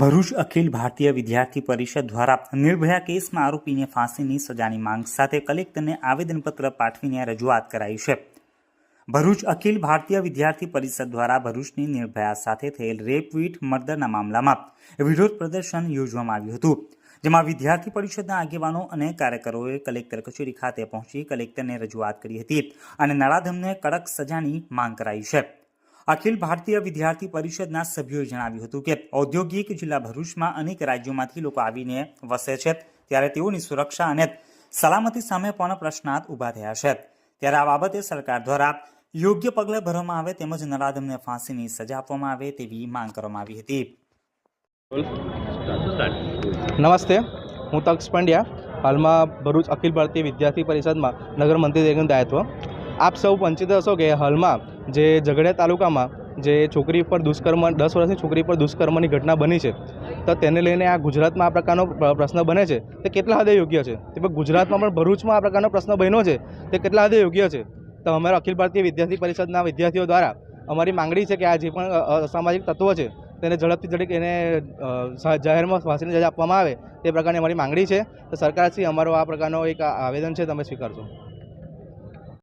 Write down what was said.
ભરૂચ અખિલ ભારતીય વિદ્યાર્થી પરિષદ દ્વારા નિર્ભયા કેસમાં આરોપીને ફાંસીની સજાની માંગ સાથે કલેક્ટરને આવેદનપત્ર પાઠવીને રજૂઆત કરાઈ છે. ભરૂચ અખિલ ભારતીય વિદ્યાર્થી પરિષદ દ્વારા ભરૂચની નિર્ભયા સાથે થયેલ રેપવીટ મર્દરના મામલામાં વિરોધ પ્રદર્શન યોજવામાં આવ્યું હતું, જેમાં વિદ્યાર્થી પરિષદના આગેવાનો અને કાર્યકરોએ કલેક્ટર કચેરી ખાતે પહોંચી કલેક્ટરને રજૂઆત કરી હતી અને નરાધમને કડક સજાની માંગ કરાઈ છે. અખિલ ભારતીય વિદ્યાર્થી પરિષદના સભ્યોએ જણાવ્યું હતું કે ઔદ્યોગિક જિલ્લા ભરૂચમાં અનેક રાજ્યોમાંથી લોકો આવીને વસે છે. ત્યારે તેઓની સુરક્ષા અને સલામતી સામે પણ પ્રશ્નાર્થ ઊભા થયા છે. ત્યારે આ બાબતે સરકાર દ્વારા યોગ્ય પગલાં ભરવામાં આવે તેમજ નરાધમને ફાંસીની સજા આપવામાં આવે તેવી માંગ કરવામાં આવી હતી. નમસ્તે. હું તક્ષ પંડ્યા, હાલમાં ભરૂચ અખિલ ભારતીય વિદ્યાર્થી પરિષદમાં નગર મંત્રી તરીકેનું દાયિત્વ. આપ સૌ વંચિત હશો કે હાલમાં જે ઝઘડિયા તાલુકામાં જે છોકરી પર દુષ્કર્મ, દસ વર્ષની છોકરી પર દુષ્કર્મની ઘટના બની છે, તો તેને લઈને આ ગુજરાતમાં આ પ્રકારનો પ્રશ્ન બને છે, તે કેટલા હદે યોગ્ય છે? તે પણ ગુજરાતમાં પણ ભરૂચમાં આ પ્રકારનો પ્રશ્ન બન્યો છે, તે કેટલા હદે યોગ્ય છે? તો અમારા અખિલ ભારતીય વિદ્યાર્થી પરિષદના વિદ્યાર્થીઓ દ્વારા અમારી માંગણી છે કે આ જે પણ અસામાજિક તત્વો છે, તેને ઝડપથી ઝડપ એને જાહેરમાં ફાંસીની સજા આપવામાં આવે, તે પ્રકારની અમારી માંગણી છે. તો સરકારશ્રી, અમારો આ પ્રકારનો એક આવેદન છે, તમે સ્વીકારશો.